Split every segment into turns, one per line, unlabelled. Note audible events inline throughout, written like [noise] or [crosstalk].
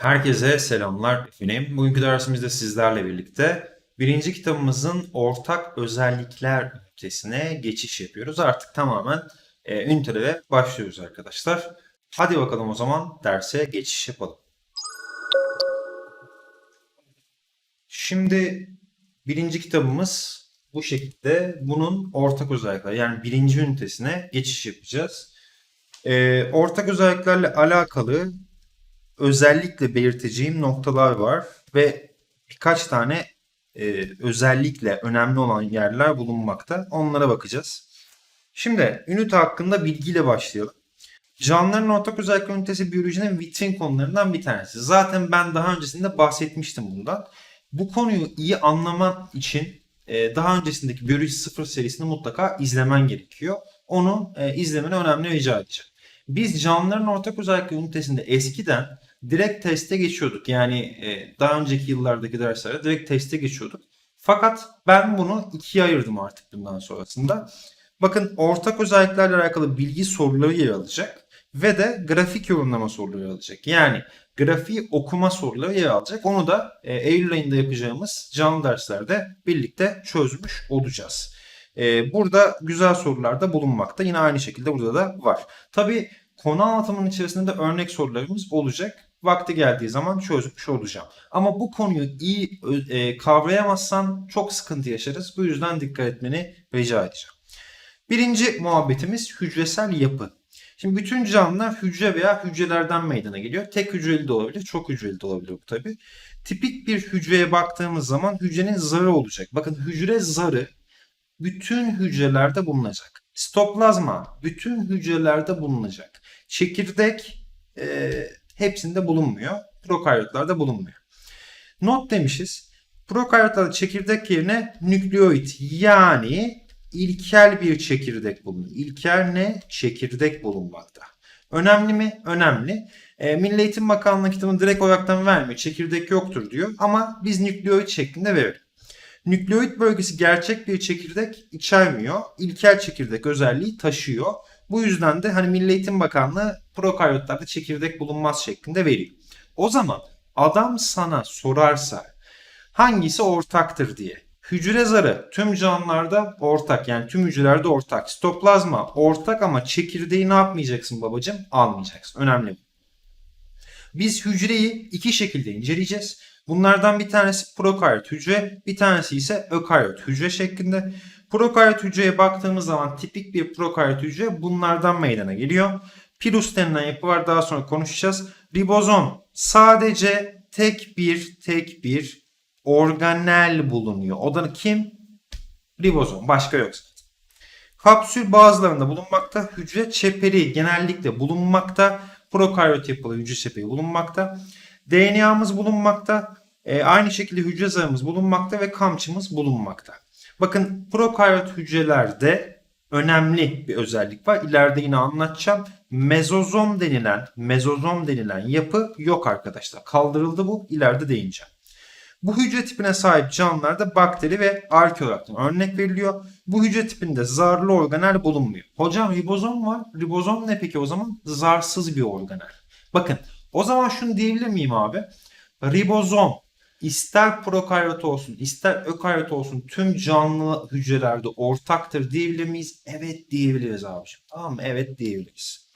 Herkese selamlar efendim. Bugünkü dersimizde sizlerle birlikte birinci kitabımızın ortak özellikler ünitesine geçiş yapıyoruz. Artık tamamen e, ünitelere başlıyoruz arkadaşlar. Hadi bakalım o zaman derse geçiş yapalım. Şimdi birinci kitabımız bu şekilde bunun ortak özellikleri yani birinci ünitesine geçiş yapacağız. E, ortak özelliklerle alakalı özellikle belirteceğim noktalar var ve birkaç tane e, özellikle önemli olan yerler bulunmakta. Onlara bakacağız. Şimdi ünite hakkında bilgiyle başlayalım. Canlıların ortak özellik ünitesi biyolojinin vitrin konularından bir tanesi. Zaten ben daha öncesinde bahsetmiştim bundan. Bu konuyu iyi anlaman için e, daha öncesindeki Biyoloji 0 serisini mutlaka izlemen gerekiyor. Onu e, izlemeni önemli rica edeceğim. Biz canlıların ortak özellik ünitesinde eskiden direkt teste geçiyorduk. Yani e, daha önceki yıllardaki derslerde direkt teste geçiyorduk. Fakat ben bunu ikiye ayırdım artık bundan sonrasında. Bakın ortak özelliklerle alakalı bilgi soruları yer alacak ve de grafik yorumlama soruları yer alacak. Yani grafiği okuma soruları yer alacak. Onu da e, Eylül ayında yapacağımız canlı derslerde birlikte çözmüş olacağız. E, burada güzel sorular da bulunmakta. Yine aynı şekilde burada da var. Tabii konu anlatımının içerisinde de örnek sorularımız olacak. Vakti geldiği zaman çözmüş olacağım. Ama bu konuyu iyi e, kavrayamazsan çok sıkıntı yaşarız. Bu yüzden dikkat etmeni rica edeceğim. Birinci muhabbetimiz hücresel yapı. Şimdi bütün canlılar hücre veya hücrelerden meydana geliyor. Tek hücreli de olabilir, çok hücreli de olabilir bu tabi. Tipik bir hücreye baktığımız zaman hücrenin zarı olacak. Bakın hücre zarı bütün hücrelerde bulunacak. Sitoplazma bütün hücrelerde bulunacak. Çekirdek e, hepsinde bulunmuyor. Prokaryotlarda bulunmuyor. Not demişiz. Prokaryotlarda çekirdek yerine nükleoid yani ilkel bir çekirdek bulunuyor. İlkel ne? Çekirdek bulunmakta. Önemli mi? Önemli. E, Milli Eğitim Bakanlığı kitabını direkt olaraktan vermiyor. Çekirdek yoktur diyor ama biz nükleoid şeklinde verelim. Nükleoid bölgesi gerçek bir çekirdek içermiyor. İlkel çekirdek özelliği taşıyor. Bu yüzden de hani Milli Eğitim Bakanlığı prokaryotlarda çekirdek bulunmaz şeklinde veriyor. O zaman adam sana sorarsa hangisi ortaktır diye. Hücre zarı tüm canlılarda ortak yani tüm hücrelerde ortak. Sitoplazma ortak ama çekirdeği ne yapmayacaksın babacım? Almayacaksın. Önemli bu. Biz hücreyi iki şekilde inceleyeceğiz. Bunlardan bir tanesi prokaryot hücre, bir tanesi ise ökaryot hücre şeklinde. Prokaryot hücreye baktığımız zaman tipik bir prokaryot hücre bunlardan meydana geliyor. Pirus denilen yapı var daha sonra konuşacağız. Ribozom sadece tek bir tek bir organel bulunuyor. O da kim? Ribozom. Başka yok. Kapsül bazılarında bulunmakta. Hücre çeperi genellikle bulunmakta. Prokaryot yapılı hücre çeperi bulunmakta. DNA'mız bulunmakta. E, aynı şekilde hücre zarımız bulunmakta ve kamçımız bulunmakta. Bakın prokaryot hücrelerde önemli bir özellik var. İleride yine anlatacağım. Mezozom denilen, mezozom denilen yapı yok arkadaşlar. Kaldırıldı bu. İleride değineceğim. Bu hücre tipine sahip canlılarda bakteri ve arke olarak örnek veriliyor. Bu hücre tipinde zarlı organel bulunmuyor. Hocam ribozom var. Ribozom ne peki o zaman? Zarsız bir organel. Bakın o zaman şunu diyebilir miyim abi? Ribozom ister prokaryot olsun ister ökaryot olsun tüm canlı hücrelerde ortaktır diyebilir miyiz? Evet diyebiliriz abiciğim. Tamam mı? Evet diyebiliriz.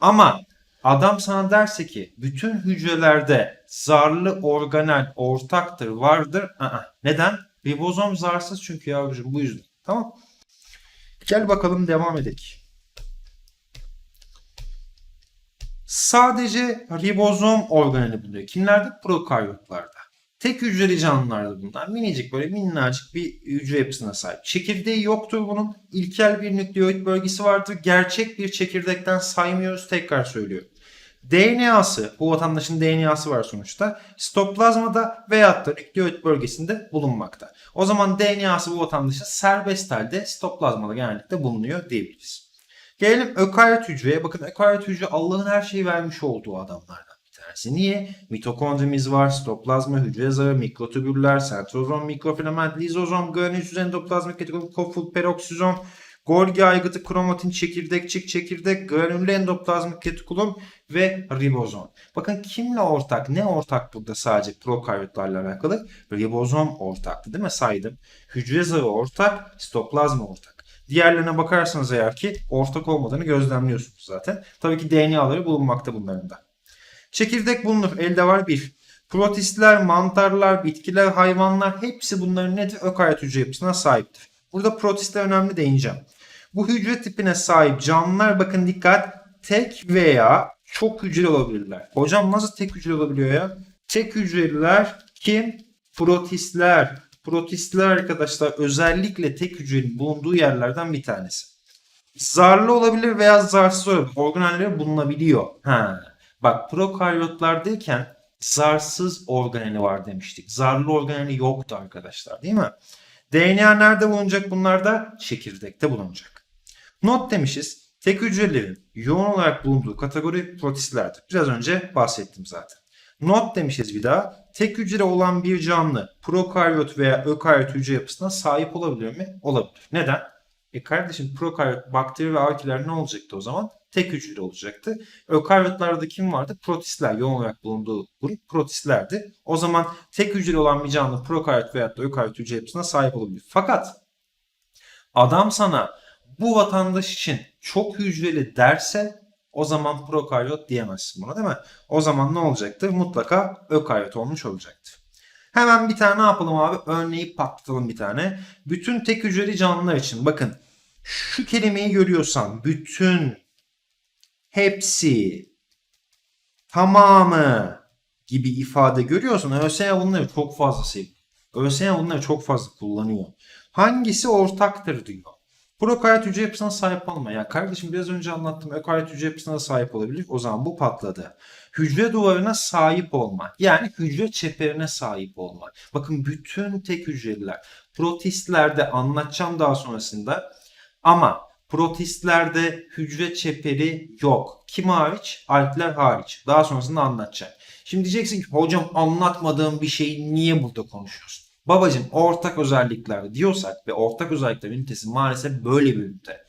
Ama adam sana derse ki bütün hücrelerde zarlı organel ortaktır vardır. Aa, neden? Ribozom zarsız çünkü yavrucuğum bu yüzden. Tamam. Gel bakalım devam edelim. Sadece ribozom organeli bulunuyor. Kimlerde? Prokaryotlarda. Tek hücreli canlılarda bunlar. Minicik böyle minnacık bir hücre yapısına sahip. Çekirdeği yoktur bunun. İlkel bir nükleoid bölgesi vardır. Gerçek bir çekirdekten saymıyoruz. Tekrar söylüyorum. DNA'sı, bu vatandaşın DNA'sı var sonuçta. Sitoplazmada veyahut da nükleoid bölgesinde bulunmakta. O zaman DNA'sı bu vatandaşın serbest halde sitoplazmada genellikle bulunuyor diyebiliriz. Gelelim ökaryot hücreye. Bakın ökaryot hücre Allah'ın her şeyi vermiş olduğu adamlardan tanesi. Niye? Mitokondrimiz var, sitoplazma, hücre zarı, mikrotübüller, sentrozom, mikrofilament, lizozom, granüloz, endoplazmik retikulum, koful, peroksizom, Golgi aygıtı, kromatin, çekirdekçik, çekirdek, granüllü endoplazmik retikulum ve ribozom. Bakın kimle ortak? Ne ortak burada sadece prokaryotlarla alakalı? Ribozom ortaktı değil mi? Saydım. Hücre zarı ortak, sitoplazma ortak. Diğerlerine bakarsanız eğer ki ortak olmadığını gözlemliyorsunuz zaten. Tabii ki DNA'ları bulunmakta bunların da. Çekirdek bulunur. Elde var bir. Protistler, mantarlar, bitkiler, hayvanlar hepsi bunların nedir? Ökaryot hücre yapısına sahiptir. Burada protistler önemli değineceğim. Bu hücre tipine sahip canlılar bakın dikkat tek veya çok hücreli olabilirler. Hocam nasıl tek hücreli olabiliyor ya? Tek hücreliler kim? Protistler. Protistler arkadaşlar özellikle tek hücrenin bulunduğu yerlerden bir tanesi. Zarlı olabilir veya zarsız olabilir. Organelleri bulunabiliyor. Ha. Bak prokaryotlardayken zarsız organeli var demiştik. Zarlı organeli yoktu arkadaşlar değil mi? DNA nerede bulunacak bunlarda? Çekirdekte bulunacak. Not demişiz. Tek hücrelerin yoğun olarak bulunduğu kategori protistlerdir. Biraz önce bahsettim zaten. Not demişiz bir daha. Tek hücre olan bir canlı prokaryot veya ökaryot hücre yapısına sahip olabilir mi? Olabilir. Neden? E kardeşim prokaryot bakteri ve arkiler ne olacaktı o zaman? Tek hücreli olacaktı. Ökaryotlarda kim vardı? Protistler yoğun olarak bulunduğu grup protistlerdi. O zaman tek hücreli olan bir canlı prokaryot veya da ökaryot hücre yapısına sahip olabilir. Fakat adam sana bu vatandaş için çok hücreli derse o zaman prokaryot diyemezsin buna değil mi? O zaman ne olacaktır? Mutlaka ökaryot olmuş olacaktır. Hemen bir tane ne yapalım abi? Örneği patlatalım bir tane. Bütün tek hücreli canlılar için bakın şu kelimeyi görüyorsan bütün hepsi tamamı gibi ifade görüyorsan ÖSYM bunları çok fazla seviyor. ÖSYM bunları çok fazla kullanıyor. Hangisi ortaktır diyor. Prokaryot hücre yapısına sahip olma. Ya kardeşim biraz önce anlattım. Ökaryot hücre yapısına sahip olabilir. O zaman bu patladı. Hücre duvarına sahip olma. Yani hücre çeperine sahip olma. Bakın bütün tek hücreliler. Protistlerde anlatacağım daha sonrasında. Ama protistlerde hücre çeperi yok. Kim hariç? Alpler hariç. Daha sonrasında anlatacağım. Şimdi diyeceksin ki hocam anlatmadığım bir şeyi niye burada konuşuyorsun? Babacım ortak özellikler diyorsak ve ortak özellikler ünitesi maalesef böyle bir ünite.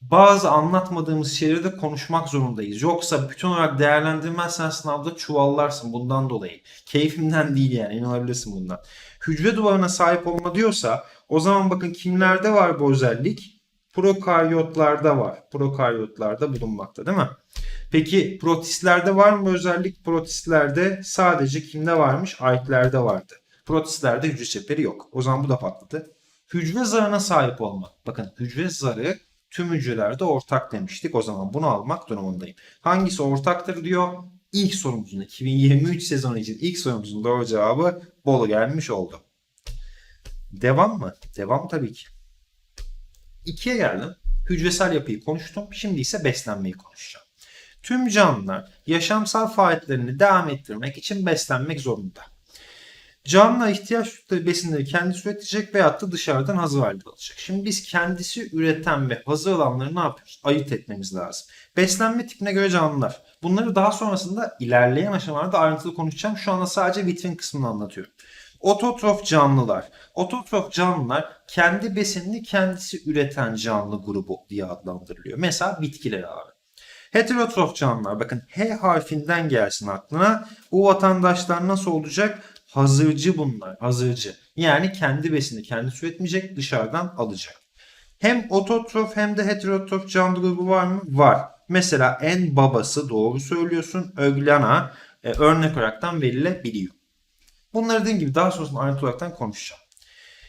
Bazı anlatmadığımız şeyleri de konuşmak zorundayız. Yoksa bütün olarak değerlendirmezsen sınavda çuvallarsın bundan dolayı. Keyfimden değil yani inanabilirsin bundan. Hücre duvarına sahip olma diyorsa o zaman bakın kimlerde var bu özellik? Prokaryotlarda var. Prokaryotlarda bulunmakta değil mi? Peki protistlerde var mı özellik? Protistlerde sadece kimde varmış? Arklerde vardı. Protistlerde hücre çeperi yok. O zaman bu da patladı. Hücre zarına sahip olma. Bakın hücre zarı tüm hücrelerde ortak demiştik. O zaman bunu almak durumundayım. Hangisi ortaktır diyor. İlk sorumuzun 2023 sezonu için ilk sorumuzun doğru cevabı Bolu gelmiş oldu. Devam mı? Devam tabii ki. İkiye geldim. Hücresel yapıyı konuştum. Şimdi ise beslenmeyi konuşacağım. Tüm canlılar yaşamsal faaliyetlerini devam ettirmek için beslenmek zorunda. Canlılar ihtiyaç duydukları besinleri kendisi üretecek veyahut da dışarıdan hazır halde alacak. Şimdi biz kendisi üreten ve hazır alanları ne yapıyoruz? Ayırt etmemiz lazım. Beslenme tipine göre canlılar. Bunları daha sonrasında ilerleyen aşamalarda ayrıntılı konuşacağım. Şu anda sadece vitrin kısmını anlatıyorum. Ototrof canlılar. Ototrof canlılar kendi besinini kendisi üreten canlı grubu diye adlandırılıyor. Mesela bitkiler abi. Heterotrof canlılar bakın H harfinden gelsin aklına. Bu vatandaşlar nasıl olacak? Hazırcı bunlar. Hazırcı. Yani kendi besini kendisi üretmeyecek dışarıdan alacak. Hem ototrof hem de heterotrof canlı grubu var mı? Var. Mesela en babası doğru söylüyorsun. Öglana e, örnek olaraktan verilebiliyor. Bunları dediğim gibi daha sonrasında ayrıntı olaraktan konuşacağım.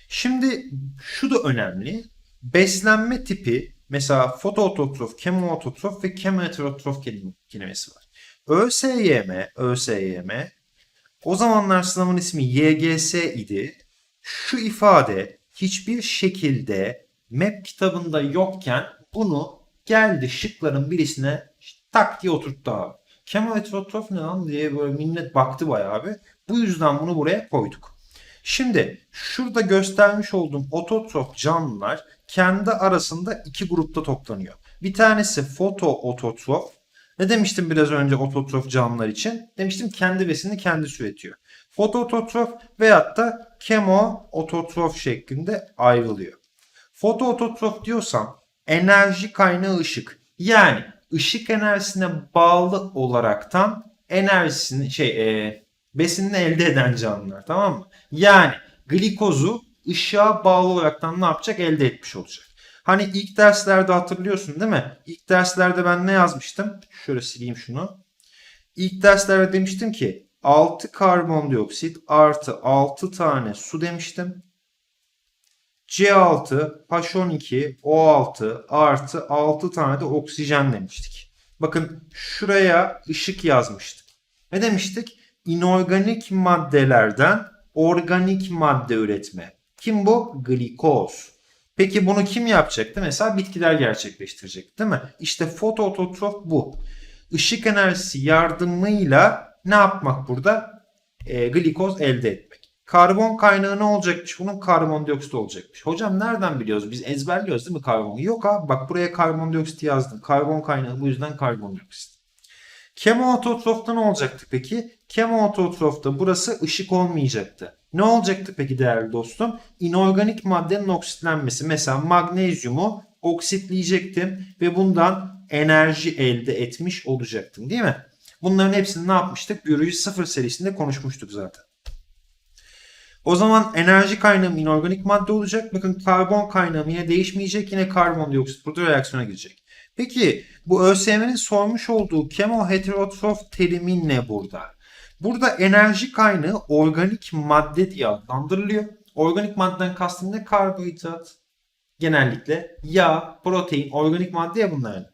Şimdi şu da önemli. Beslenme tipi mesela fotoototrof, kemoototrof ve kemoheterotrof kelimesi var. ÖSYM, ÖSYM o zamanlar sınavın ismi YGS idi. Şu ifade hiçbir şekilde MEP kitabında yokken bunu geldi şıkların birisine tak diye oturttu abi. Kemoheterotrof ne lan diye böyle millet baktı bayağı abi. Bu yüzden bunu buraya koyduk. Şimdi şurada göstermiş olduğum ototrof canlılar kendi arasında iki grupta toplanıyor. Bir tanesi fotoototrof. Ne demiştim biraz önce ototrof canlılar için? Demiştim kendi besinini kendisi üretiyor. Fotoototrof veyahut da kemoototrof şeklinde ayrılıyor. Fotoototrof diyorsam enerji kaynağı ışık. Yani ışık enerjisine bağlı olaraktan enerjisini şey e, besinini elde eden canlılar tamam mı? Yani glikozu ışığa bağlı olaraktan ne yapacak? Elde etmiş olacak. Hani ilk derslerde hatırlıyorsun değil mi? İlk derslerde ben ne yazmıştım? Şöyle sileyim şunu. İlk derslerde demiştim ki 6 karbondioksit artı 6 tane su demiştim. C6, H12, O6 artı 6 tane de oksijen demiştik. Bakın şuraya ışık yazmıştık. Ne demiştik? İnorganik maddelerden organik madde üretme. Kim bu? Glikoz. Peki bunu kim yapacaktı? Mesela bitkiler gerçekleştirecek değil mi? İşte fotoototrof bu. Işık enerjisi yardımıyla ne yapmak burada? E, glikoz elde etmek. Karbon kaynağı ne olacakmış? Bunun karbondioksit olacakmış. Hocam nereden biliyoruz? Biz ezberliyoruz değil mi karbonu? Yok abi bak buraya karbondioksit yazdım. Karbon kaynağı bu yüzden karbondioksit. Kemoautotrofta ne olacaktı peki? Kemoautotrofta burası ışık olmayacaktı. Ne olacaktı peki değerli dostum? İnorganik maddenin oksitlenmesi. Mesela magnezyumu oksitleyecektim ve bundan enerji elde etmiş olacaktım değil mi? Bunların hepsini ne yapmıştık? Biyoloji 0 serisinde konuşmuştuk zaten. O zaman enerji kaynağım inorganik madde olacak. Bakın karbon kaynağım yine değişmeyecek. Yine karbondioksit burada reaksiyona girecek. Peki bu ÖSYM'nin sormuş olduğu kemoheterotrof terimi ne burada? Burada enerji kaynağı organik madde diye adlandırılıyor. Organik maddeden kastım ne? Karbonhidrat genellikle. Yağ, protein, organik madde ya bunların.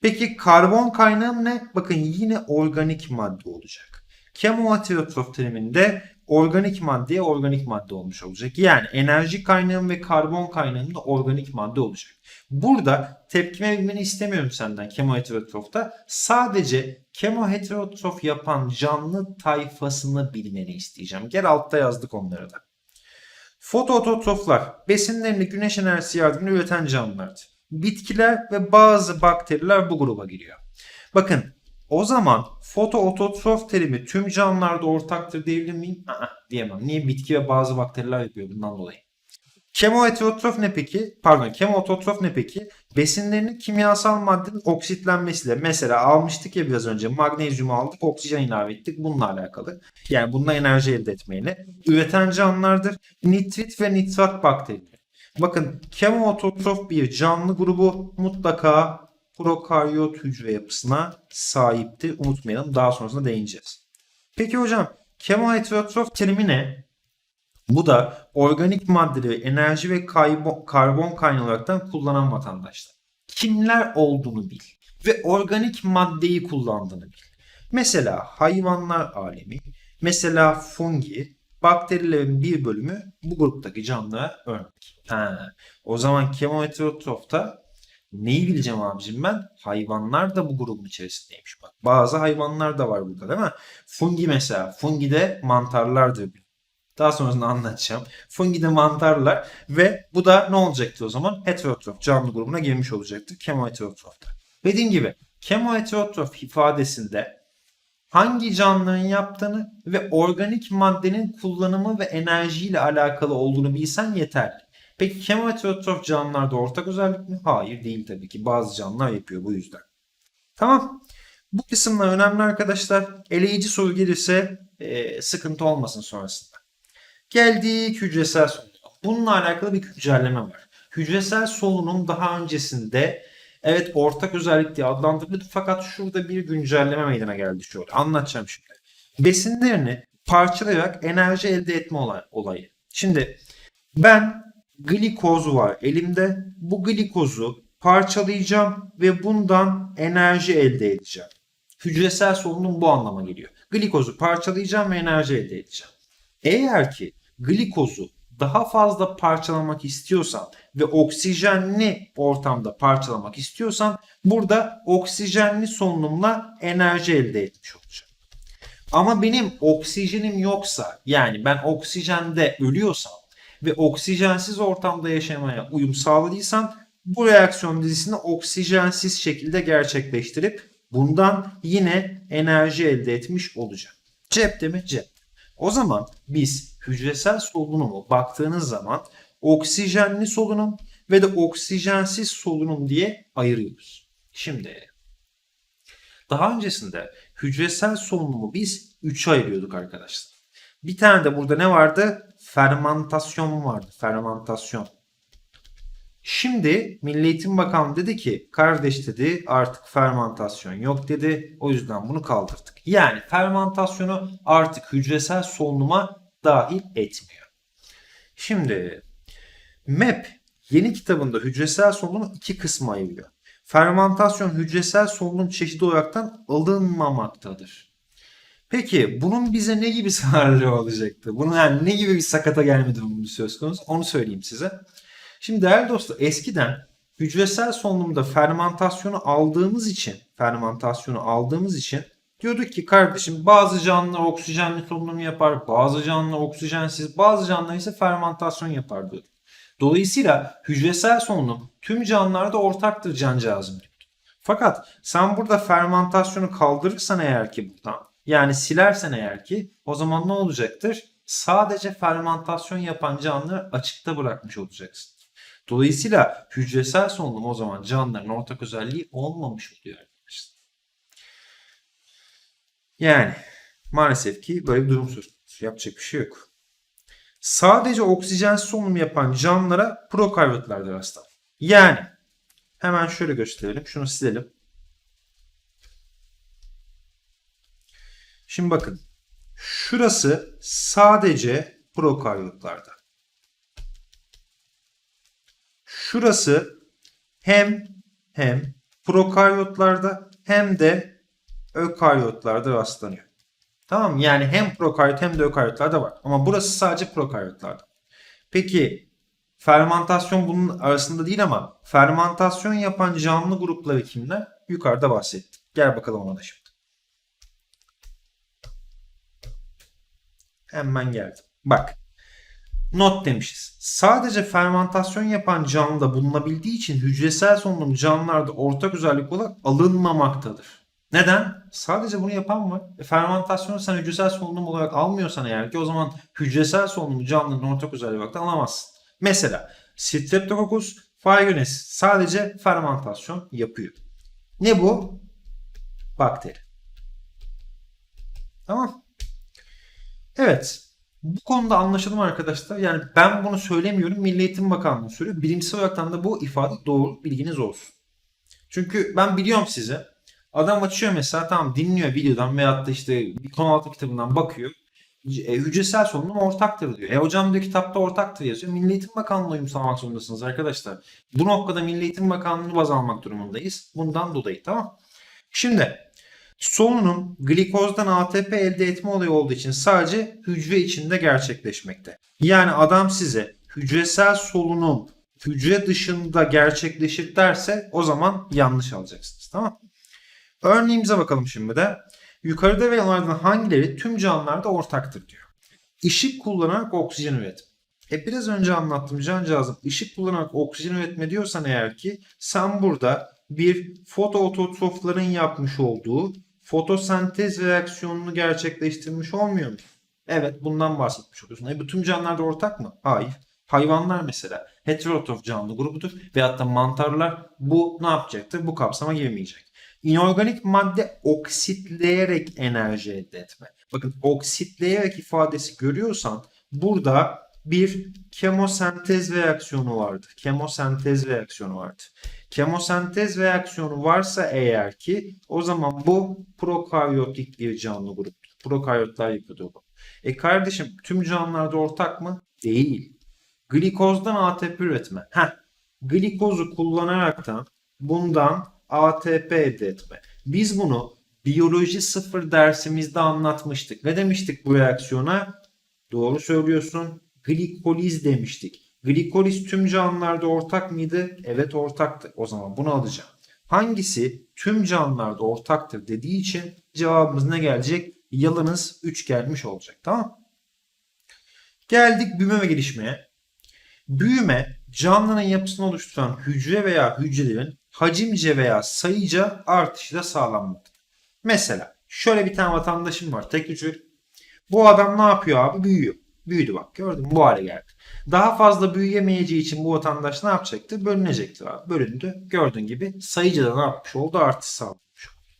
Peki karbon kaynağım ne? Bakın yine organik madde olacak. Kemoheterotrof teriminde organik maddeye organik madde olmuş olacak. Yani enerji kaynağım ve karbon kaynağım da organik madde olacak. Burada tepkime bilmeni istemiyorum senden kemoheterotrofta. Sadece kemoheterotrof yapan canlı tayfasını bilmeni isteyeceğim. Gel altta yazdık onları da. Fotoototroflar besinlerini güneş enerjisi yardımıyla üreten canlılardır. Bitkiler ve bazı bakteriler bu gruba giriyor. Bakın o zaman fotoototrof terimi tüm canlılarda ortaktır diyebilir miyim? Aa, diyemem. Niye? Bitki ve bazı bakteriler yapıyor bundan dolayı. Kemoheterotrof ne peki? Pardon, kemoautotrof ne peki? Besinlerinin kimyasal maddenin oksitlenmesiyle. Mesela almıştık ya biraz önce magnezyumu aldık, oksijen ilave ettik. Bununla alakalı. Yani bununla enerji elde etmeyle. Üreten canlılardır. Nitrit ve nitrat bakterileri. Bakın kemoautotrof bir canlı grubu mutlaka prokaryot hücre yapısına sahipti. Unutmayalım. Daha sonrasında değineceğiz. Peki hocam kemoheterotrof terimi ne? Bu da organik maddeleri enerji ve karbon, kaynağı olaraktan kullanan vatandaşlar. Kimler olduğunu bil ve organik maddeyi kullandığını bil. Mesela hayvanlar alemi, mesela fungi, bakterilerin bir bölümü bu gruptaki canlılara örnek. Ha, o zaman kemoheterotrofta neyi bileceğim abicim ben? Hayvanlar da bu grubun içerisindeymiş. Bak bazı hayvanlar da var burada değil mi? Fungi mesela. Fungi de mantarlardır. Daha sonrasında anlatacağım. Fungi de mantarlar ve bu da ne olacaktı o zaman? Heterotrof canlı grubuna girmiş olacaktı kemoheterotrofta. Dediğim gibi kemoheterotrof ifadesinde hangi canlının yaptığını ve organik maddenin kullanımı ve enerjiyle alakalı olduğunu bilsen yeterli. Peki kemoheterotrof canlılarda ortak özellik mi? Hayır değil tabii ki. Bazı canlılar yapıyor bu yüzden. Tamam. Bu kısımlar önemli arkadaşlar. Eleyici soru gelirse e, sıkıntı olmasın sonrasında. Geldik hücresel solunum. Bununla alakalı bir güncelleme var. Hücresel solunum daha öncesinde evet ortak özellik diye adlandırıldı fakat şurada bir güncelleme meydana geldi şöyle. Anlatacağım şimdi. Besinlerini parçalayarak enerji elde etme olay- olayı. Şimdi ben glikoz var elimde. Bu glikozu parçalayacağım ve bundan enerji elde edeceğim. Hücresel solunum bu anlama geliyor. Glikozu parçalayacağım ve enerji elde edeceğim. Eğer ki glikozu daha fazla parçalamak istiyorsan ve oksijenli ortamda parçalamak istiyorsan burada oksijenli solunumla enerji elde etmiş olacağım. Ama benim oksijenim yoksa yani ben oksijende ölüyorsam ve oksijensiz ortamda yaşamaya uyum sağladıysam bu reaksiyon dizisini oksijensiz şekilde gerçekleştirip bundan yine enerji elde etmiş olacağım. Cepte mi? Cep. O zaman biz hücresel solunumu baktığınız zaman oksijenli solunum ve de oksijensiz solunum diye ayırıyoruz. Şimdi daha öncesinde hücresel solunumu biz 3'e ayırıyorduk arkadaşlar. Bir tane de burada ne vardı? Fermantasyon vardı. Fermantasyon. Şimdi Milli Eğitim Bakanlığı dedi ki kardeş dedi artık fermantasyon yok dedi. O yüzden bunu kaldırdık. Yani fermantasyonu artık hücresel solunuma dahil etmiyor. Şimdi MEP yeni kitabında hücresel solunumu iki kısma ayırıyor. Fermantasyon hücresel solunum çeşidi olaraktan alınmamaktadır. Peki bunun bize ne gibi [laughs] zararları olacaktı? Bunun yani ne gibi bir sakata gelme durumu söz konusu? Onu söyleyeyim size. Şimdi değerli dostlar eskiden hücresel solunumda fermentasyonu aldığımız için fermentasyonu aldığımız için diyorduk ki kardeşim bazı canlılar oksijenli solunum yapar, bazı canlılar oksijensiz, bazı canlılar ise fermentasyon yapar diyorduk. Dolayısıyla hücresel solunum tüm canlılarda ortaktır cancağızım. Fakat sen burada fermentasyonu kaldırırsan eğer ki buradan yani silersen eğer ki o zaman ne olacaktır? Sadece fermentasyon yapan canlıları açıkta bırakmış olacaksın. Dolayısıyla hücresel solunum o zaman canlıların ortak özelliği olmamış oluyor. Yani maalesef ki böyle bir durum söz konusu. Yapacak bir şey yok. Sadece oksijen solunum yapan canlılara prokaryotlardır rastlar. Yani hemen şöyle gösterelim. Şunu silelim. Şimdi bakın. Şurası sadece prokaryotlarda. Şurası hem hem prokaryotlarda hem de ökaryotlarda rastlanıyor. Tamam? Yani hem prokaryot hem de ökaryotlarda var. Ama burası sadece prokaryotlarda. Peki fermentasyon bunun arasında değil ama fermentasyon yapan canlı grupları kimler? Yukarıda bahsettik. Gel bakalım ona da şimdi. Hemen geldim. Bak. Not demişiz. Sadece fermentasyon yapan canlıda bulunabildiği için hücresel solunum canlılarda ortak özellik olarak alınmamaktadır. Neden? Sadece bunu yapan var. E, fermentasyonu sen hücresel solunum olarak almıyorsan eğer ki o zaman hücresel solunumu canlının ortak özelliği olarak da alamazsın. Mesela Streptococcus pyogenes sadece fermentasyon yapıyor. Ne bu? Bakteri. Tamam. Evet. Bu konuda anlaşalım arkadaşlar. Yani ben bunu söylemiyorum. Milli Eğitim Bakanlığı söylüyor. Bilimsel olarak da bu ifade doğru. Bilginiz olsun. Çünkü ben biliyorum size. Adam açıyor mesela tamam dinliyor videodan veyahut da işte bir konu altı kitabından bakıyor. E, hücresel solunum ortaktır diyor. E hocam diyor kitapta ortaktır yazıyor. Milli Eğitim Bakanlığı'na uyum sağlamak zorundasınız arkadaşlar. Bu noktada Milli Eğitim Bakanlığı'nı baz almak durumundayız. Bundan dolayı tamam. Şimdi solunum glikozdan ATP elde etme olayı olduğu için sadece hücre içinde gerçekleşmekte. Yani adam size hücresel solunum hücre dışında gerçekleşir derse o zaman yanlış alacaksınız. Tamam Örneğimize bakalım şimdi de. Yukarıda verilenlerden hangileri tüm canlılarda ortaktır diyor. Işık kullanarak oksijen üretim. E biraz önce anlattım cancağızım. Işık kullanarak oksijen üretme diyorsan eğer ki sen burada bir fotoototrofların yapmış olduğu fotosentez reaksiyonunu gerçekleştirmiş olmuyor mu? Evet bundan bahsetmiş oluyorsun. E bu tüm canlılarda ortak mı? Hayır. Hayvanlar mesela heterotrof canlı grubudur veyahut da mantarlar bu ne yapacaktır? Bu kapsama girmeyecek. İnorganik madde oksitleyerek enerji elde etme. Bakın oksitleyerek ifadesi görüyorsan burada bir kemosentez reaksiyonu vardır. Kemosentez reaksiyonu vardır. Kemosentez reaksiyonu varsa eğer ki o zaman bu prokaryotik bir canlı gruptur. Prokaryotlar yapıyordur bu. E kardeşim tüm canlılarda ortak mı? Değil. Glikozdan ATP üretme. Heh. Glikozu kullanaraktan bundan ATP elde etme. Biz bunu biyoloji sıfır dersimizde anlatmıştık. Ne demiştik bu reaksiyona? Doğru söylüyorsun. Glikoliz demiştik. Glikoliz tüm canlılarda ortak mıydı? Evet ortaktı. O zaman bunu alacağım. Hangisi tüm canlılarda ortaktır dediği için cevabımız ne gelecek? Yalınız 3 gelmiş olacak. Tamam Geldik büyüme ve gelişmeye. Büyüme canlının yapısını oluşturan hücre veya hücrelerin hacimce veya sayıca artışı da sağlanmaktadır. Mesela şöyle bir tane vatandaşım var tek hücreli. Bu adam ne yapıyor abi? Büyüyor. Büyüdü bak gördün mü bu hale geldi. Daha fazla büyüyemeyeceği için bu vatandaş ne yapacaktı? Bölünecektir abi. Bölündü. Gördüğün gibi sayıcıda ne yapmış oldu? Artış sağlamış oldu.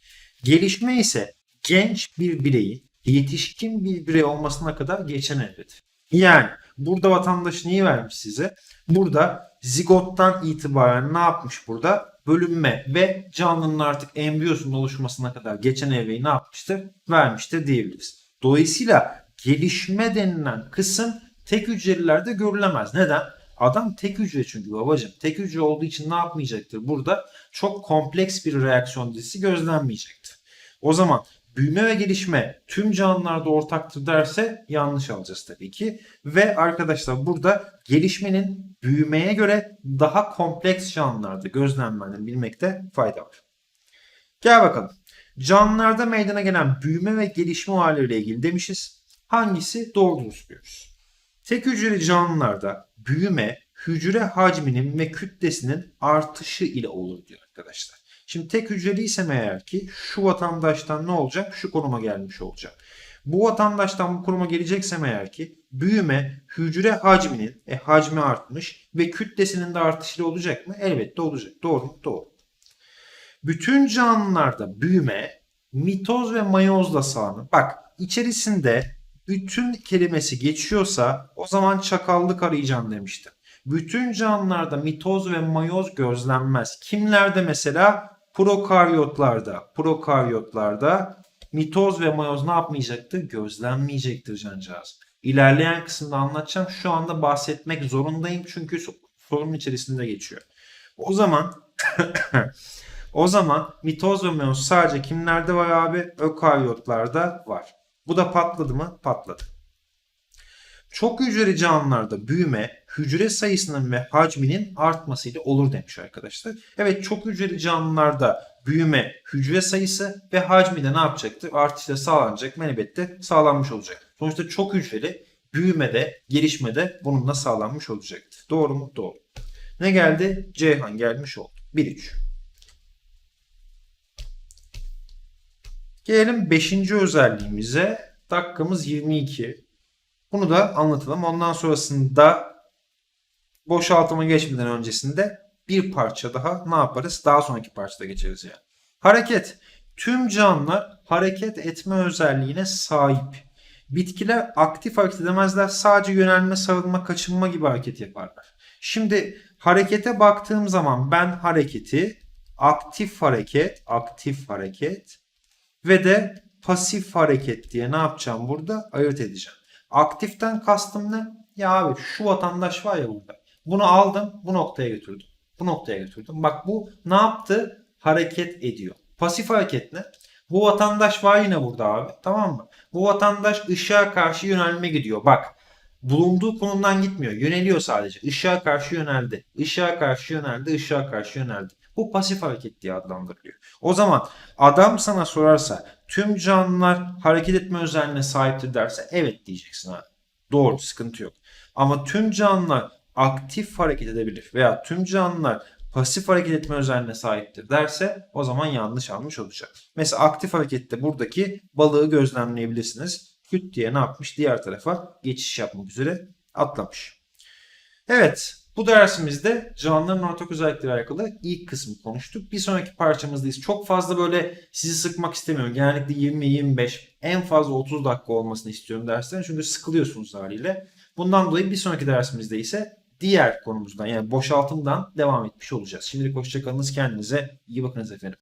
Gelişme ise genç bir bireyin yetişkin bir birey olmasına kadar geçen evredir. Yani burada vatandaş neyi vermiş size? Burada zigottan itibaren ne yapmış burada? Bölünme ve canlının artık embriyosunun oluşmasına kadar geçen evreyi ne yapmıştır? Vermiştir diyebiliriz. Dolayısıyla gelişme denilen kısım tek hücrelilerde görülemez. Neden? Adam tek hücre çünkü babacığım. Tek hücre olduğu için ne yapmayacaktır? Burada çok kompleks bir reaksiyon dizisi gözlenmeyecektir. O zaman büyüme ve gelişme tüm canlılarda ortaktır derse yanlış alacağız tabii ki. Ve arkadaşlar burada gelişmenin büyümeye göre daha kompleks canlılarda gözlenmelerini bilmekte fayda var. Gel bakalım. Canlılarda meydana gelen büyüme ve gelişme halleriyle ilgili demişiz. Hangisi doğrudur diyoruz. Tek hücreli canlılarda büyüme hücre hacminin ve kütlesinin artışı ile olur diyor arkadaşlar. Şimdi tek hücreliysem eğer ki şu vatandaştan ne olacak? Şu konuma gelmiş olacak. Bu vatandaştan bu konuma geleceksem eğer ki büyüme hücre hacminin e, hacmi artmış ve kütlesinin de artışıyla olacak mı? Elbette olacak. Doğru? Doğru. Bütün canlılarda büyüme mitoz ve mayozla sağlanır. Bak içerisinde bütün kelimesi geçiyorsa o zaman çakallık arayacağım demiştim. Bütün canlılarda mitoz ve mayoz gözlenmez. Kimlerde mesela? Prokaryotlarda. Prokaryotlarda mitoz ve mayoz ne yapmayacaktır? Gözlenmeyecektir cancağız. İlerleyen kısımda anlatacağım. Şu anda bahsetmek zorundayım çünkü so- sorunun içerisinde geçiyor. O zaman [coughs] o zaman mitoz ve meyoz sadece kimlerde var abi? Ökaryotlarda var. Bu da patladı mı? Patladı. Çok hücreli canlılarda büyüme hücre sayısının ve hacminin artmasıyla olur demiş arkadaşlar. Evet çok hücreli canlılarda büyüme hücre sayısı ve hacmi de ne yapacaktır? Artışla sağlanacak mı? Sağlanmış olacak. Sonuçta çok hücreli büyümede, gelişmede bununla sağlanmış olacaktır. Doğru mu? Doğru. Ne geldi? Ceyhan gelmiş oldu. 1-3. Gelelim 5. özelliğimize. Dakikamız 22. Bunu da anlatalım. Ondan sonrasında boşaltıma geçmeden öncesinde bir parça daha ne yaparız? Daha sonraki parçada geçeriz yani. Hareket. Tüm canlılar hareket etme özelliğine sahip. Bitkiler aktif hareket edemezler. Sadece yönelme, sarılma, kaçınma gibi hareket yaparlar. Şimdi harekete baktığım zaman ben hareketi aktif hareket, aktif hareket ve de pasif hareket diye ne yapacağım burada? Ayırt edeceğim. Aktiften kastım ne? Ya abi şu vatandaş var ya burada. Bunu aldım bu noktaya götürdüm. Bu noktaya götürdüm. Bak bu ne yaptı? Hareket ediyor. Pasif hareket ne? Bu vatandaş var yine burada abi. Tamam mı? Bu vatandaş ışığa karşı yönelme gidiyor. Bak bulunduğu konumdan gitmiyor. Yöneliyor sadece. Işığa karşı yöneldi. Işığa karşı yöneldi. Işığa karşı yöneldi. Bu pasif hareket diye adlandırılıyor. O zaman adam sana sorarsa tüm canlılar hareket etme özelliğine sahiptir derse evet diyeceksin abi. Doğru sıkıntı yok. Ama tüm canlılar aktif hareket edebilir veya tüm canlılar pasif hareket etme özelliğine sahiptir derse o zaman yanlış almış olacak. Mesela aktif harekette buradaki balığı gözlemleyebilirsiniz. Küt diye ne yapmış? Diğer tarafa geçiş yapmak üzere atlamış. Evet bu dersimizde canlıların ortak özellikleri alakalı ilk kısmı konuştuk. Bir sonraki parçamızdayız. Çok fazla böyle sizi sıkmak istemiyorum. Genellikle 20-25 en fazla 30 dakika olmasını istiyorum derslerin. Çünkü sıkılıyorsunuz haliyle. Bundan dolayı bir sonraki dersimizde ise diğer konumuzdan yani boşaltımdan devam etmiş olacağız. Şimdilik hoşçakalınız kendinize iyi bakınız efendim.